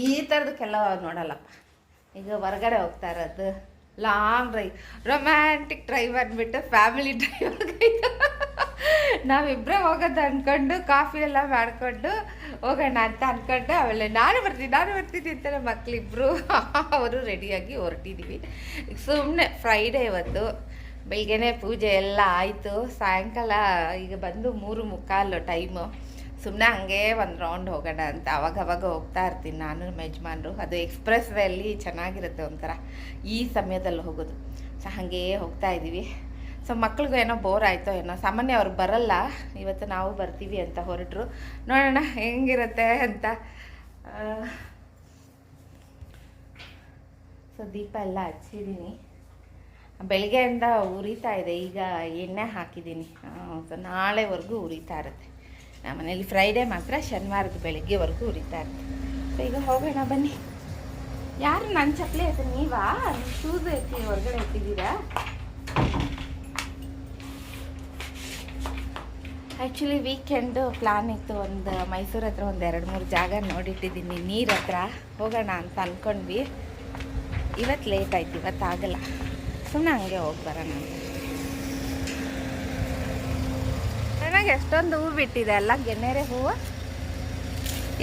ಈ ಥರದಕ್ಕೆಲ್ಲ ನೋಡಲ್ಲಪ್ಪ. ಈಗ ಹೊರಗಡೆ ಹೋಗ್ತಾ ಇರೋದು ಲಾಂಗ್ ಡ್ರೈವ್. ರೊಮ್ಯಾಂಟಿಕ್ ಡ್ರೈವ್ ಅಂದ್ಬಿಟ್ಟು ಫ್ಯಾಮಿಲಿ ಡ್ರೈವ್ ನಾವಿಬ್ಬರೇ ಹೋಗೋದು ಅಂದ್ಕೊಂಡು ಕಾಫಿ ಎಲ್ಲ ಮಾಡಿಕೊಂಡು ಹೋಗೋಣ ಅಂತ ಅಂದ್ಕೊಂಡು ಆಮೇಲೆ ನಾನು ಬರ್ತೀನಿ ನಾನು ಬರ್ತೀನಿ ಅಂತಾರೆ ಮಕ್ಕಳಿಬ್ರು ಅವರು ರೆಡಿಯಾಗಿ ಹೊರಟಿದ್ದೀವಿ ಸುಮ್ಮನೆ ಫ್ರೈಡೇ ಇವತ್ತು ಬೆಳಿಗ್ಗೆನೇ ಪೂಜೆ ಎಲ್ಲ ಆಯಿತು. ಸಾಯಂಕಾಲ ಈಗ ಬಂದು ಮೂರು ಮುಕ್ಕಾಲು ಟೈಮು ಸುಮ್ಮನೆ ಹಂಗೆ ಒಂದು ರೌಂಡ್ ಹೋಗೋಣ ಅಂತ ಅವಾಗ ಅವಾಗ ಹೋಗ್ತಾ ಇರ್ತೀನಿ ನಾನು, ಯಜಮಾನ್ರು. ಅದು ಎಕ್ಸ್ಪ್ರೆಸ್ ವೇಲಿ ಚೆನ್ನಾಗಿರುತ್ತೆ ಒಂಥರ. ಈ ಸಮಯದಲ್ಲಿ ಹೋಗೋದು. ಸೊ, ಹಾಗೇ ಹೋಗ್ತಾ ಇದ್ದೀವಿ. ಸೊ, ಮಕ್ಳಿಗೂ ಏನೋ ಬೋರ್ ಆಯಿತೋ ಏನೋ. ಸಾಮಾನ್ಯ ಅವ್ರು ಬರಲ್ಲ. ಇವತ್ತು ನಾವು ಬರ್ತೀವಿ ಅಂತ ಹೊರಟರು. ನೋಡೋಣ ಹೆಂಗಿರುತ್ತೆ ಅಂತ. ಸೊ, ದೀಪ ಎಲ್ಲ ಹಚ್ಚಿದ್ದೀನಿ. ಬೆಳಗ್ಗೆಯಿಂದ ಉರಿತಾ ಇದೆ. ಈಗ ಎಣ್ಣೆ ಹಾಕಿದ್ದೀನಿ. ಸೊ, ನಾಳೆವರೆಗೂ ಉರಿತಾ ಇರುತ್ತೆ. ನಮ್ಮ ಫ್ರೈಡೇ ಮಾತ್ರ ಶನಿವಾರದ ಬೆಳಗ್ಗೆವರೆಗೂ ಉರಿತಾ ಇರ್ತದೆ ಸೊ ಈಗ ಹೋಗೋಣ, ಬನ್ನಿ. ಯಾರು ನನ್ನ ಚಪ್ಪಲಿ ಐತೆ ನೀವಾ? ಶೂಸ್ ಐತಿ ಹೊರಗಡೆ ಇಟ್ಟಿದ್ದೀರಾ ಆ್ಯಕ್ಚುಲಿ ವೀಕೆಂಡು ಪ್ಲಾನ್ ಇತ್ತು. ಒಂದು ಮೈಸೂರು ಹತ್ರ ಒಂದು ಎರಡು ಮೂರು ಜಾಗ ನೋಡಿಟ್ಟಿದ್ದೀನಿ. ನೀರ ಹತ್ರ. ಹೋಗೋಣ ಅಂತ ಅಂದ್ಕೊಂಡ್ವಿ ಇವತ್ತು ಲೇಟ್ ಆಯ್ತು ಇವತ್ತು ಆಗಲ್ಲ ಸುಮ್ಮನೆ ಹಂಗೆ ಹೋಗಿ ಬರೋಣ ಅಂತ. ಚೆನ್ನಾಗಿ ಎಷ್ಟೊಂದು ಹೂವು ಬಿಟ್ಟಿದೆ ಅಲ್ಲ ಗೆನ್ನೆರೆ ಹೂವು?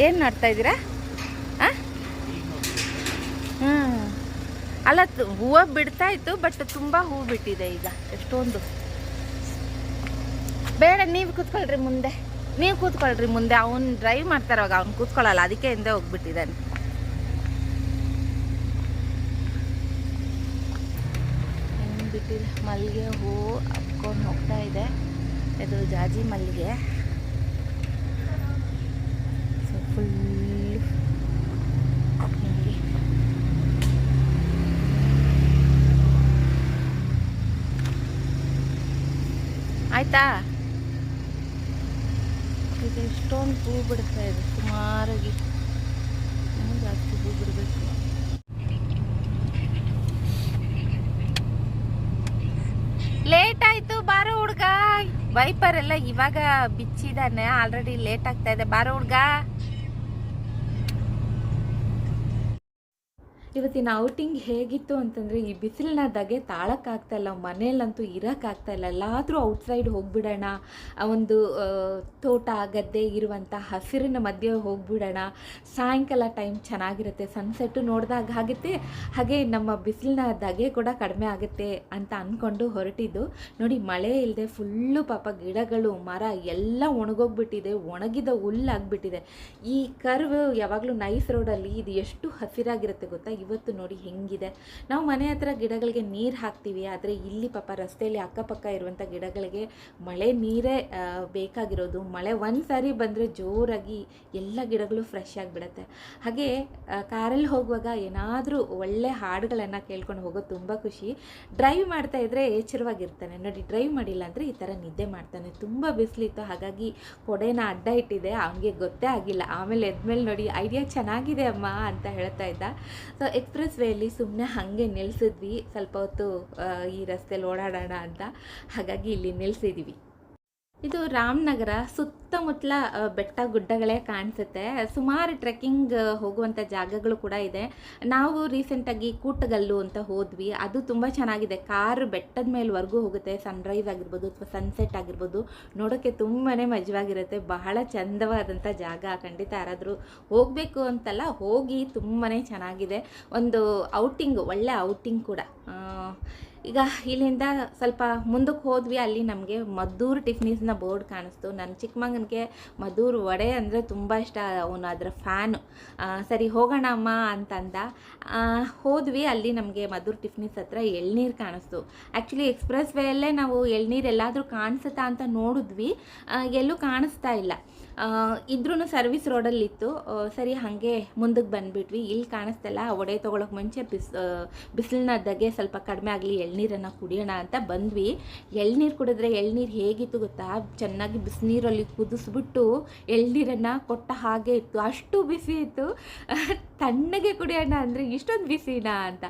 ಏನು ನೋಡ್ತಾ ಇದ್ದೀರಾ? ಹ್ಞೂ ಅಲ್ಲ ಹೂವು ಬಿಡ್ತಾ ಇತ್ತು, ಬಟ್ ತುಂಬ ಹೂವು ಬಿಟ್ಟಿದೆ ಈಗ, ಎಷ್ಟೊಂದು. ಬೇಡ, ನೀವು ಕೂತ್ಕೊಳ್ರಿ ಮುಂದೆ. ನೀವು ಕೂತ್ಕೊಳ್ರಿ ಮುಂದೆ. ಅವ್ನು ಡ್ರೈವ್ ಮಾಡ್ತಾರವಾಗ ಅವ್ನು ಕೂತ್ಕೊಳ್ಳಲ್ಲ, ಅದಕ್ಕೆ ಹಿಂದೆ ಹೋಗ್ಬಿಟ್ಟಿದ್ದಾನೆ. ಹೆಂಗ್ ಬಿಟ್ಟಿದೆ? ಮಲ್ಲಿಗೆ ಹೂವು ಹಬ್ಕೊಂಡು ಹೋಗ್ತಾ ಇದೆ. ಇದು ಜಾಜಿ ಮಲ್ಲಿಗೆ. ಸೊ ಫುಲ್ ಆಯ್ತಾ? ಇದು ಎಷ್ಟೊಂದು ಹೂ ಬಿಡ್ತಾ ಇದೆ, ಸುಮಾರಾಗಿ. ಜಾಸ್ತಿ ಹೂ ಬಿಡಬೇಕು. ಲೇಟ್ ವೈಪರ್ ಎಲ್ಲ ಇವಾಗ ಬಿಚ್ಚಿದಾನೆ ಆಲ್ರೆಡಿ ಲೇಟ್ ಆಗ್ತಾ ಇದೆ. ಬಾರೋ ಹುಡ್ಗ. ಇವತ್ತಿನ ಔಟಿಂಗ್ ಹೇಗಿತ್ತು ಅಂತಂದರೆ, ಈ ಬಿಸಿಲಿನ ದಗೆ ತಾಳಕ್ಕಾಗ್ತಾ ಇಲ್ಲ ಮನೇಲಂತೂ ಇರೋಕ್ಕಾಗ್ತಾ ಇಲ್ಲ. ಎಲ್ಲಾದರೂ ಔಟ್ಸೈಡ್ ಹೋಗ್ಬಿಡೋಣ ಒಂದು ತೋಟ, ಗದ್ದೆ ಇರುವಂಥ ಹಸಿರಿನ ಮಧ್ಯೆ ಹೋಗ್ಬಿಡೋಣ. ಸಾಯಂಕಾಲ ಟೈಮ್ ಚೆನ್ನಾಗಿರುತ್ತೆ ಸನ್ಸೆಟ್ಟು ನೋಡಿದಾಗ ಆಗುತ್ತೆ, ಹಾಗೆ ನಮ್ಮ ಬಿಸಿಲಿನ ದಗೆ ಕೂಡ ಕಡಿಮೆ ಆಗುತ್ತೆ ಅಂತ ಅಂದ್ಕೊಂಡು ಹೊರಟಿದ್ದು. ನೋಡಿ, ಮಳೆ ಇಲ್ಲದೆ ಫುಲ್ಲು ಪಾಪ ಗಿಡಗಳು, ಮರ ಎಲ್ಲ ಒಣಗೋಗ್ಬಿಟ್ಟಿದೆ, ಒಣಗಿದ ಹುಲ್ಲಾಗ್ಬಿಟ್ಟಿದೆ. ಈ ಕರ್ವ್ ಯಾವಾಗಲೂ ನೈಸ್ ರೋಡಲ್ಲಿ ಇದು ಎಷ್ಟು ಹಸಿರಾಗಿರುತ್ತೆ ಗೊತ್ತಾ? ಇವತ್ತು ನೋಡಿ ಹೆಂಗಿದೆ. ನಾವು ಮನೆ ಹತ್ರ ಗಿಡಗಳಿಗೆ ನೀರು ಹಾಕ್ತೀವಿ, ಆದರೆ ಇಲ್ಲಿ ಪಾಪ ರಸ್ತೆಯಲ್ಲಿ ಅಕ್ಕಪಕ್ಕ ಇರುವಂಥ ಗಿಡಗಳಿಗೆ ಮಳೆ ನೀರೇ ಬೇಕಾಗಿರೋದು. ಮಳೆ ಒಂದು ಸಾರಿ ಬಂದರೆ ಜೋರಾಗಿ ಎಲ್ಲ ಗಿಡಗಳು ಫ್ರೆಶ್ ಆಗಿಬಿಡತ್ತೆ. ಹಾಗೆ ಕಾರಲ್ಲಿ ಹೋಗುವಾಗ ಏನಾದರೂ ಒಳ್ಳೆ ಹಾಡುಗಳನ್ನು ಕೇಳ್ಕೊಂಡು ಹೋಗೋದು ತುಂಬ ಖುಷಿ. ಡ್ರೈವ್ ಮಾಡ್ತಾ ಇದ್ದರೆ ಎಚ್ಚರವಾಗಿರ್ತಾನೆ. ನೋಡಿ ಡ್ರೈವ್ ಮಾಡಿಲ್ಲ ಅಂದರೆ ಈ ಥರ ನಿದ್ದೆ ಮಾಡ್ತಾನೆ. ತುಂಬ ಬಿಸಿಲಿತ್ತು, ಹಾಗಾಗಿ ಕೊಡೆನ ಅಡ್ಡ ಇಟ್ಟಿದೆ. ಅವನಿಗೆ ಗೊತ್ತೇ ಆಗಿಲ್ಲ. ಆಮೇಲೆ ಎದ್ಮೇಲೆ ನೋಡಿ, ಐಡಿಯಾ ಚೆನ್ನಾಗಿದೆ ಅಮ್ಮ ಅಂತ ಹೇಳ್ತಾ ಇದ್ದ. ಸೊ ಎಕ್ಸ್ಪ್ರೆಸ್ ವೇಲಿ ಸುಮ್ಮನೆ ಹಾಗೆ ನಿಲ್ಲಿಸಿದ್ವಿ ಸ್ವಲ್ಪ ಹೊತ್ತು ಈ ರಸ್ತೆಯಲ್ಲಿ ಓಡಾಡೋಣ ಅಂತ. ಹಾಗಾಗಿ ಇಲ್ಲಿ ನಿಲ್ಲಿಸಿದ್ವಿ ಇದು ರಾಮನಗರ ಸುತ್ತಮುತ್ತಲ ಬೆಟ್ಟ ಗುಡ್ಡಗಳೇ ಕಾಣಿಸುತ್ತೆ. ಸುಮಾರು ಟ್ರೆಕ್ಕಿಂಗ್ ಹೋಗುವಂಥ ಜಾಗಗಳು ಕೂಡ ಇದೆ. ನಾವು ರೀಸೆಂಟಾಗಿ ಕೂಟಗಲ್ಲು ಅಂತ ಹೋದ್ವಿ. ಅದು ತುಂಬ ಚೆನ್ನಾಗಿದೆ. ಕಾರು ಬೆಟ್ಟದ ಮೇಲೆವರೆಗೂ ಹೋಗುತ್ತೆ. ಸನ್ರೈಸ್ ಆಗಿರ್ಬೋದು ಅಥವಾ ಸನ್ಸೆಟ್ ಆಗಿರ್ಬೋದು. ನೋಡೋಕ್ಕೆ ತುಂಬಾ ಮಜವಾಗಿರುತ್ತೆ. ಬಹಳ ಚಂದವಾದಂಥ ಜಾಗ. ಖಂಡಿತ ಯಾರಾದರೂ ಹೋಗಬೇಕು ಅಂತಲ್ಲ ಹೋಗಿ ತುಂಬಾ ಚೆನ್ನಾಗಿದೆ. ಒಂದು ಔಟಿಂಗ್ ಒಳ್ಳೆ ಔಟಿಂಗ್ ಕೂಡ. ಈಗ ಇಲ್ಲಿಂದ ಸ್ವಲ್ಪ ಮುಂದಕ್ಕೆ ಹೋದ್ವಿ, ಅಲ್ಲಿ ನಮಗೆ ಮದ್ದೂರು ಟಿಫ್ನೀಸ್ನ ಬೋರ್ಡ್ ಕಾಣಿಸ್ತು. ನನ್ನ ಚಿಕ್ಕ ಮಗನಿಗೆ ಮದ್ದೂರು ವಡೆ ಅಂದರೆ ತುಂಬ ಇಷ್ಟ, ಅವನು ಅದರ ಫ್ಯಾನು. ಸರಿ ಹೋಗೋಣ ಅಮ್ಮ ಅಂತಂದ. ಹೋದ್ವಿ, ಅಲ್ಲಿ ನಮಗೆ ಮದ್ದೂರು ಟಿಫ್ನೀಸ್ ಹತ್ರ ಎಳ್ನೀರು ಕಾಣಿಸ್ತು. ಆ್ಯಕ್ಚುಲಿ ಎಕ್ಸ್ಪ್ರೆಸ್ ವೇಯಲ್ಲೇ ನಾವು ಎಳ್ನೀರು ಎಲ್ಲಾದರೂ ಕಾಣಿಸುತ್ತಾ ಅಂತ ನೋಡಿದ್ವಿ. ಎಲ್ಲೂ ಕಾಣಿಸ್ತಾ ಇಲ್ಲ. ಇದ್ರೂ ಸರ್ವಿಸ್ ರೋಡಲ್ಲಿತ್ತು ಸರಿ ಹಾಗೆ ಮುಂದಕ್ಕೆ ಬಂದುಬಿಟ್ವಿ. ಇಲ್ಲಿ ಕಾಣಿಸ್ತಲ್ಲ. ಒಡೆ ತೊಗೊಳಕ್ಕೆ ಮುಂಚೆ ಬಿಸ್ ಬಿಸಿಲಿನ ದಗೆ ಸ್ವಲ್ಪ ಕಡಿಮೆ ಆಗಲಿ, ಎಳ್ನೀರನ್ನು ಕುಡಿಯೋಣ ಅಂತ ಬಂದ್ವಿ. ಎಳ್ನೀರು ಕುಡಿದ್ರೆ ಎಳ್ನೀರು ಹೇಗಿತ್ತು ಗೊತ್ತಾ? ಚೆನ್ನಾಗಿ ಬಿಸಿನೀರಲ್ಲಿ ಕುದಿಸ್ಬಿಟ್ಟು ಎಳ್ನೀರನ್ನು ಕೊಟ್ಟ ಹಾಗೆ ಇತ್ತು. ಅಷ್ಟು ಬಿಸಿ ಇತ್ತು. ತಣ್ಣಗೆ ಕುಡಿಯೋಣ ಅಂದರೆ ಇಷ್ಟೊಂದು ಬಿಸಿನಾ ಅಂತ.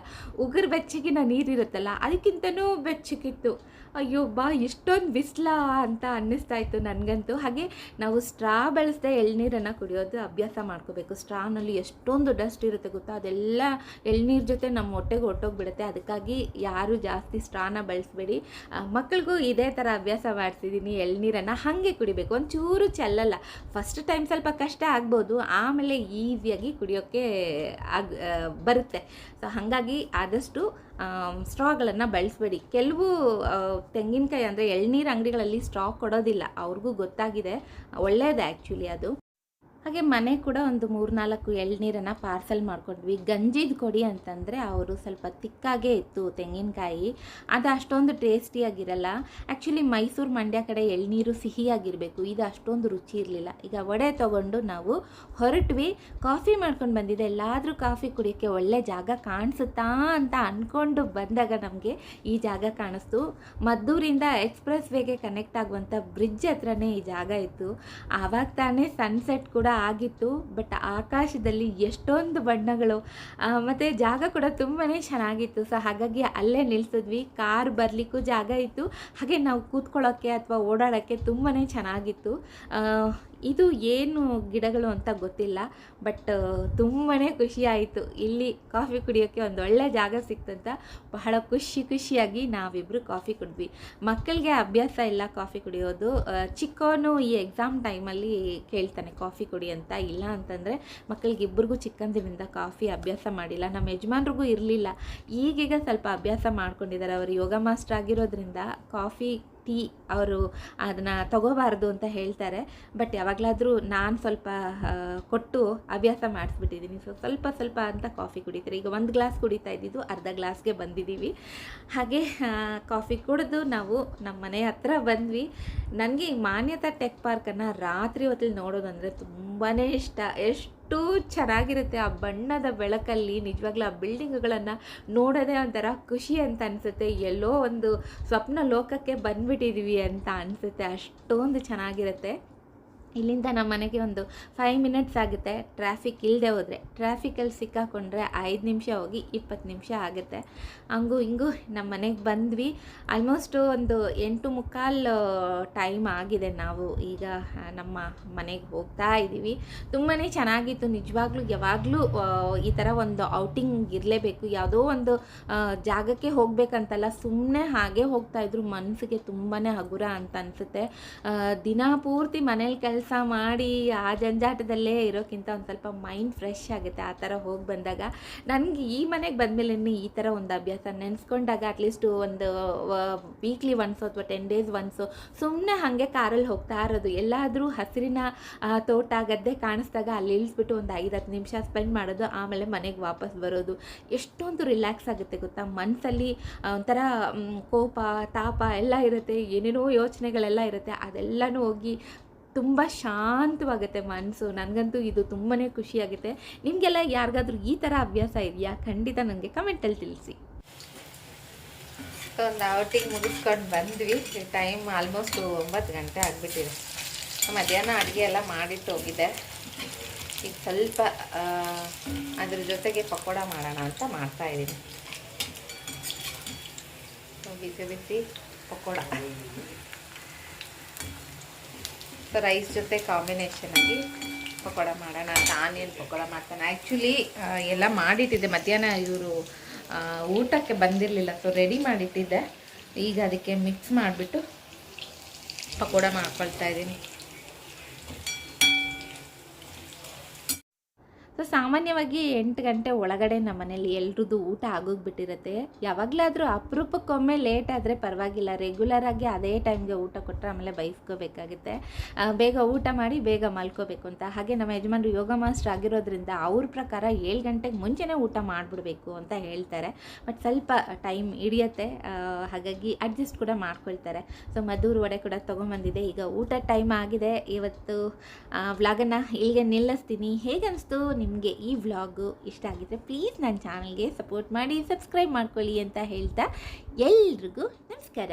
ಉಗುರು ಬೆಚ್ಚಗಿನ ನೀರಿರುತ್ತಲ್ಲ ಅದಕ್ಕಿಂತನೂ ಬೆಚ್ಚಗಿತ್ತು. ಅಯ್ಯೋ ಬಾ, ಇಷ್ಟೊಂದು ಬಿಸಿಲಾ ಅಂತ ಅನ್ನಿಸ್ತಾ ಇತ್ತು ನನಗಂತೂ. ಹಾಗೆ ನಾವು ಸ್ಟ್ರಾ ಬಳಸದೆ ಎಳ್ನೀರನ್ನು ಕುಡಿಯೋದು ಅಭ್ಯಾಸ ಮಾಡ್ಕೋಬೇಕು. ಸ್ಟ್ರಾನಲ್ಲಿ ಎಷ್ಟೊಂದು ಡಸ್ಟ್ ಇರುತ್ತೆ ಗೊತ್ತಾ? ಅದೆಲ್ಲ ಎಳ್ನೀರು ಜೊತೆ ನಮ್ಮ ಹೊಟ್ಟೆಗೆ ಹೊಟ್ಟೋಗ್ಬಿಡುತ್ತೆ ಅದಕ್ಕಾಗಿ ಯಾರೂ ಜಾಸ್ತಿ ಸ್ಟ್ರಾನ ಬಳಸಬೇಡಿ. ಮಕ್ಕಳಿಗೂ ಇದೇ ಥರ ಅಭ್ಯಾಸ ಮಾಡ್ತಿದ್ದೀನಿ ಎಳ್ನೀರನ್ನು ಹಾಗೆ ಕುಡಿಬೇಕು. ಒಂಚೂರು ಚೆಲ್ಲಲ್ಲ. ಫಸ್ಟ್ ಟೈಮ್ ಸ್ವಲ್ಪ ಕಷ್ಟ ಆಗ್ಬೋದು, ಆಮೇಲೆ ಈಸಿಯಾಗಿ ಕುಡಿಯೋಕ್ಕೆ ಆಗ ಬರುತ್ತೆ. ಸೊ ಹಾಗಾಗಿ ಆದಷ್ಟು ಸ್ಟ್ರಾಗಳನ್ನು ಬಳಸಬೇಡಿ. ಕೆಲವು ತೆಂಗಿನಕಾಯಿ ಅಂದರೆ ಎಳ್ನೀರು ಅಂಗಡಿಗಳಲ್ಲಿ ಸ್ಟ್ರಾ ಕೊಡೋದಿಲ್ಲ. ಅವ್ರಿಗೂ ಗೊತ್ತಾಗಿದೆ. ಒಳ್ಳೆಯದೇ ಆ್ಯಕ್ಚುಲಿ ಅದು. ಹಾಗೆ ಮನೆ ಕೂಡ ಒಂದು ಮೂರ್ನಾಲ್ಕು ಎಳ್ನೀರನ್ನು ಪಾರ್ಸಲ್ ಮಾಡ್ಕೊಂಡ್ವಿ. ಗಂಜಿದ ಕೊಡಿ ಅಂತಂದರೆ ಅವರು ಸ್ವಲ್ಪ ತಿಕ್ಕಾಗೇ ಇತ್ತು ತೆಂಗಿನಕಾಯಿ. ಅದು ಅಷ್ಟೊಂದು ಟೇಸ್ಟಿಯಾಗಿರಲ್ಲ ಆ್ಯಕ್ಚುಲಿ ಮೈಸೂರು ಮಂಡ್ಯ ಕಡೆ ಎಳ್ನೀರು ಸಿಹಿಯಾಗಿರಬೇಕು. ಇದು ಅಷ್ಟೊಂದು ರುಚಿ ಇರಲಿಲ್ಲ. ಈಗ ವಡೆ ತೊಗೊಂಡು ನಾವು ಹೊರಟ್ವಿ. ಕಾಫಿ ಮಾಡ್ಕೊಂಡು ಬಂದಿದ್ದೆ. ಎಲ್ಲಾದರೂ ಕಾಫಿ ಕುಡಿಯೋಕ್ಕೆ ಒಳ್ಳೆ ಜಾಗ ಕಾಣಿಸುತ್ತಾ ಅಂತ ಅಂದ್ಕೊಂಡು ಬಂದಾಗ ನಮಗೆ ಈ ಜಾಗ ಕಾಣಿಸ್ತು. ಮದ್ದೂರಿಂದ ಎಕ್ಸ್ಪ್ರೆಸ್ ವೇಗೆ ಕನೆಕ್ಟ್ ಆಗುವಂಥ ಬ್ರಿಡ್ಜ್ ಹತ್ರನೇ ಈ ಜಾಗ ಇತ್ತು. ಆವಾಗ ತಾನೇ ಸನ್ಸೆಟ್ ಕೂಡ ಆಗಿತ್ತು ಬಟ್ ಆಕಾಶದಲ್ಲಿ ಎಷ್ಟೊಂದು ಬಣ್ಣಗಳು ಮತ್ತು ಜಾಗ ಕೂಡ ತುಂಬಾ ಚೆನ್ನಾಗಿತ್ತು. ಸೊ ಹಾಗಾಗಿ ಅಲ್ಲೇ ನಿಲ್ಸಿದ್ವಿ. ಕಾರ್ ಬರಲಿಕ್ಕೂ ಜಾಗ ಇತ್ತು. ಹಾಗೆ ನಾವು ಕೂತ್ಕೊಳ್ಳೋಕ್ಕೆ ಅಥವಾ ಓಡಾಡೋಕ್ಕೆ ತುಂಬಾ ಚೆನ್ನಾಗಿತ್ತು. ಇದು ಏನು ಗಿಡಗಳು ಅಂತ ಗೊತ್ತಿಲ್ಲ ಬಟ್ ತುಂಬಾ ಖುಷಿಯಾಯಿತು. ಇಲ್ಲಿ ಕಾಫಿ ಕುಡಿಯೋಕ್ಕೆ ಒಂದು ಒಳ್ಳೆ ಜಾಗ ಸಿಕ್ತಂತ ಬಹಳ ಖುಷಿ ಖುಷಿಯಾಗಿ ನಾವಿಬ್ಬರು ಕಾಫಿ ಕುಡಿದ್ವಿ. ಮಕ್ಕಳಿಗೆ ಅಭ್ಯಾಸ ಇಲ್ಲ ಕಾಫಿ ಕುಡಿಯೋದು. ಚಿಕ್ಕವನು ಈ ಎಕ್ಸಾಮ್ ಟೈಮಲ್ಲಿ ಕೇಳ್ತಾನೆ, ಕಾಫಿ ಕುಡಿ ಅಂತ. ಇಲ್ಲ ಅಂತಂದರೆ ಮಕ್ಕಳಿಗೆ ಇಬ್ಬರಿಗೂ ಚಿಕ್ಕಂದಿನಿಂದ ಕಾಫಿ ಅಭ್ಯಾಸ ಮಾಡಿಲ್ಲ. ನಮ್ಮ ಯಜಮಾನ್ರಿಗೂ ಇರಲಿಲ್ಲ. ಈಗೀಗ ಸ್ವಲ್ಪ ಅಭ್ಯಾಸ ಮಾಡ್ಕೊಂಡಿದ್ದಾರೆ. ಅವರು ಯೋಗ ಮಾಸ್ಟರ್ ಆಗಿರೋದ್ರಿಂದ ಕಾಫಿ ಟೀ ಅವರು ಅದನ್ನು ತಗೋಬಾರ್ದು ಅಂತ ಹೇಳ್ತಾರೆ. ಬಟ್ ಯಾವಾಗಲಾದರೂ ನಾನು ಸ್ವಲ್ಪ ಕೊಟ್ಟು ಅಭ್ಯಾಸ ಮಾಡಿಸ್ಬಿಟ್ಟಿದ್ದೀನಿ ಸೊ ಸ್ವಲ್ಪ ಸ್ವಲ್ಪ ಅಂತ ಕಾಫಿ ಕುಡಿತಾರೆ. ಈಗ ಒಂದು ಗ್ಲಾಸ್ ಕುಡಿತಾ ಇದ್ದಿದ್ದು ಅರ್ಧ ಗ್ಲಾಸ್ಗೆ ಬಂದಿದ್ದೀವಿ ಹಾಗೆ ಕಾಫಿ ಕುಡಿದು ನಾವು ನಮ್ಮ ಮನೆ ಹತ್ರ ಬಂದ್ವಿ. ನನಗೆ ಮಾನ್ಯತಾ ಟೆಕ್ ಪಾರ್ಕನ್ನು ರಾತ್ರಿ ಹೊತ್ತಲ್ಲಿ ನೋಡೋದಂದರೆ ತುಂಬಾ ಇಷ್ಟ. ಎಷ್ಟು ಚೆನ್ನಾಗಿರುತ್ತೆ ಆ ಬಣ್ಣದ ಬೆಳಕಲ್ಲಿ ನಿಜವಾಗ್ಲೂ ಆ ಬಿಲ್ಡಿಂಗ್ಗಳನ್ನು ನೋಡೋದೇ ಒಂಥರ ಖುಷಿ ಅಂತ ಅನಿಸುತ್ತೆ. ಎಲ್ಲೋ ಒಂದು ಸ್ವಪ್ನ ಲೋಕಕ್ಕೆ ಬಂದ್ಬಿಟ್ಟಿದ್ದೀವಿ ಅಂತ ಅನಿಸುತ್ತೆ. ಅಷ್ಟೊಂದು ಚೆನ್ನಾಗಿರುತ್ತೆ. ಇಲ್ಲಿಂದ ನಮ್ಮ ಮನೆಗೆ ಒಂದು ಫೈವ್ ಮಿನಿಟ್ಸ್ ಆಗುತ್ತೆ. ಟ್ರಾಫಿಕ್ ಇಲ್ಲದೆ ಹೋದರೆ. ಟ್ರಾಫಿಕಲ್ಲಿ ಸಿಕ್ಕಾಕೊಂಡ್ರೆ ಐದು ನಿಮಿಷ ಹೋಗಿ ಇಪ್ಪತ್ತು ನಿಮಿಷ ಆಗುತ್ತೆ. ಹಂಗೂ ಹಿಂಗೂ ನಮ್ಮ ಮನೆಗೆ ಬಂದ್ವಿ. ಆಲ್ಮೋಸ್ಟು ಒಂದು ಎಂಟು ಮುಕ್ಕಾಲು ಟೈಮ್ ಆಗಿದೆ ನಾವು ಈಗ ನಮ್ಮ ಮನೆಗೆ ಹೋಗ್ತಾ ಇದ್ದೀವಿ ತುಂಬಾ ಚೆನ್ನಾಗಿತ್ತು. ನಿಜವಾಗ್ಲೂ, ಯಾವಾಗಲೂ ಈ ಥರ ಒಂದು ಔಟಿಂಗ್ ಇರಲೇಬೇಕು. ಯಾವುದೋ ಒಂದು ಜಾಗಕ್ಕೆ ಹೋಗಬೇಕಂತಲ್ಲ ಸುಮ್ಮನೆ ಹಾಗೆ ಹೋಗ್ತಾ ಇದ್ರು ಮನಸ್ಸಿಗೆ ತುಂಬಾ ಹಗುರ ಅಂತ ಅನಿಸುತ್ತೆ. ದಿನ ಪೂರ್ತಿ ಮನೇಲಿ ಕೆಲಸ ಮಾಡಿ ಆ ಜಂಜಾಟದಲ್ಲೇ ಇರೋಕ್ಕಿಂತ ಒಂದು ಸ್ವಲ್ಪ ಮೈಂಡ್ ಫ್ರೆಶ್ ಆಗುತ್ತೆ ಆ ಥರ ಹೋಗಿ ಬಂದಾಗ. ನನಗೆ ಈ ಮನೆಗೆ ಬಂದಮೇಲೆ ಈ ಥರ ಒಂದು ಅಭ್ಯಾಸ ನೆನೆಸ್ಕೊಂಡಾಗ ಅಟ್ಲೀಸ್ಟ್ ಒಂದು ವೀಕ್ಲಿ ಒನ್ಸು ಅಥವಾ ಟೆನ್ ಡೇಸ್ ಒನ್ಸು ಸುಮ್ಮನೆ ಹಾಗೆ ಕಾರಲ್ಲಿ ಹೋಗ್ತಾ ಇರೋದು. ಎಲ್ಲಾದರೂ ಹಸಿರಿನ ತೋಟ, ಗದ್ದೆ ಕಾಣಿಸ್ದಾಗ ಅಲ್ಲಿ ಇಳಿಸ್ಬಿಟ್ಟು ಒಂದು ಐದು ಹತ್ತು ನಿಮಿಷ ಸ್ಪೆಂಡ್ ಮಾಡೋದು, ಆಮೇಲೆ ಮನೆಗೆ ವಾಪಸ್ ಬರೋದು. ಎಷ್ಟೊಂದು ರಿಲ್ಯಾಕ್ಸ್ ಆಗುತ್ತೆ ಗೊತ್ತಾ? ಮನಸ್ಸಲ್ಲಿ ಒಂಥರ ಕೋಪ, ತಾಪ ಎಲ್ಲ ಇರುತ್ತೆ. ಏನೇನೋ ಯೋಚನೆಗಳೆಲ್ಲ ಇರುತ್ತೆ. ಅದೆಲ್ಲನೂ ಹೋಗಿ ತುಂಬ ಶಾಂತವಾಗುತ್ತೆ ಮನಸ್ಸು ನನಗಂತೂ ಇದು ತುಂಬಾ ಖುಷಿಯಾಗುತ್ತೆ. ನಿಮಗೆಲ್ಲ ಯಾರಿಗಾದ್ರೂ ಈ ಥರ ಅಭ್ಯಾಸ ಇದೆಯಾ? ಖಂಡಿತ ನನಗೆ ಕಮೆಂಟಲ್ಲಿ ತಿಳಿಸಿ. ಒಂದು ಔಟಿಂಗ್ ಮುಗಿಸ್ಕೊಂಡು ಬಂದ್ವಿ. ಟೈಮ್ ಆಲ್ಮೋಸ್ಟ್ ಒಂಬತ್ತು ಗಂಟೆ ಆಗಿಬಿಟ್ಟಿದೆ. ಮಧ್ಯಾಹ್ನ ಅಡುಗೆ ಎಲ್ಲ ಮಾಡಿಟ್ಟು ಹೋಗಿದೆ ಈಗ ಸ್ವಲ್ಪ ಅದ್ರ ಜೊತೆಗೆ ಪಕೋಡ ಮಾಡೋಣ ಅಂತ ಮಾಡ್ತಾ ಇದ್ದೀನಿ. ಬಿಸಿ ಬಿಸಿ ಪಕೋಡ. ಸೊ ರೈಸ್ ಜೊತೆ ಕಾಂಬಿನೇಷನ್ ಆಗಿ ಪಕೋಡ ಮಾಡೋಣ ಅಂತ ಆನಿಯನ್ ಪಕೋಡ ಮಾಡ್ತಾನೆ. ಆ್ಯಕ್ಚುಲಿ ಎಲ್ಲ ಮಾಡಿಟ್ಟಿದ್ದೆ. ಮಧ್ಯಾಹ್ನ ಇವರು ಊಟಕ್ಕೆ ಬಂದಿರಲಿಲ್ಲ ಸೊ ರೆಡಿ ಮಾಡಿಟ್ಟಿದ್ದೆ. ಈಗ ಅದಕ್ಕೆ ಮಿಕ್ಸ್ ಮಾಡಿಬಿಟ್ಟು ಪಕೋಡ ಮಾಡ್ಕೊಳ್ತಾ ಇದ್ದೀನಿ. ಸೊ ಸಾಮಾನ್ಯವಾಗಿ ಎಂಟು ಗಂಟೆ ಒಳಗಡೆ ನಮ್ಮ ಮನೇಲಿ ಎಲ್ರದ್ದು ಊಟ ಆಗೋಗ್ಬಿಟ್ಟಿರುತ್ತೆ. ಯಾವಾಗಲಾದರೂ ಅಪರೂಪಕ್ಕೊಮ್ಮೆ ಲೇಟ್ ಆದರೆ ಪರವಾಗಿಲ್ಲ. ರೆಗ್ಯುಲರ್ ಆಗಿ ಅದೇ ಟೈಮ್ಗೆ ಊಟ ಕೊಟ್ಟರೆ ಆಮೇಲೆ ಬಯಸ್ಕೋಬೇಕಾಗುತ್ತೆ ಬೇಗ ಊಟ ಮಾಡಿ ಬೇಗ ಮಲ್ಕೋಬೇಕು ಅಂತ. ಹಾಗೆ ನಮ್ಮ ಯಜಮಾನ್ರು ಯೋಗ ಮಾಸ್ಟರ್ ಆಗಿರೋದ್ರಿಂದ ಅವ್ರ ಪ್ರಕಾರ ಏಳು ಗಂಟೆಗೆ ಮುಂಚೆನೇ ಊಟ ಮಾಡಿಬಿಡಬೇಕು ಅಂತ ಹೇಳ್ತಾರೆ. ಬಟ್ ಸ್ವಲ್ಪ ಟೈಮ್ ಹಿಡಿಯತ್ತೆ. ಹಾಗಾಗಿ ಅಡ್ಜಸ್ಟ್ ಕೂಡ ಮಾಡ್ಕೊಳ್ತಾರೆ. ಸೊ ಮಧುರ್ ವಡೆ ಕೂಡ ತೊಗೊಂಬಂದಿದೆ. ಈಗ ಊಟ ಟೈಮ್ ಆಗಿದೆ. ಇವತ್ತು ವ್ಲಾಗನ್ನು ಇಲ್ಲಿಗೆ ನಿಲ್ಲಿಸ್ತೀನಿ. ಹೇಗನ್ನಿಸ್ತು ನಿಮಗೆ ಈ ವ್ಲಾಗು ಇಷ್ಟ ಆಗಿದ್ರೆ ಪ್ಲೀಸ್ ನನ್ನ ಚಾನಲ್ಗೆ ಸಪೋರ್ಟ್ ಮಾಡಿ ಸಬ್ಸ್ಕ್ರೈಬ್ ಮಾಡ್ಕೊಳ್ಳಿ ಅಂತ ಹೇಳ್ತಾ ಎಲ್ರಿಗೂ ನಮಸ್ಕಾರ.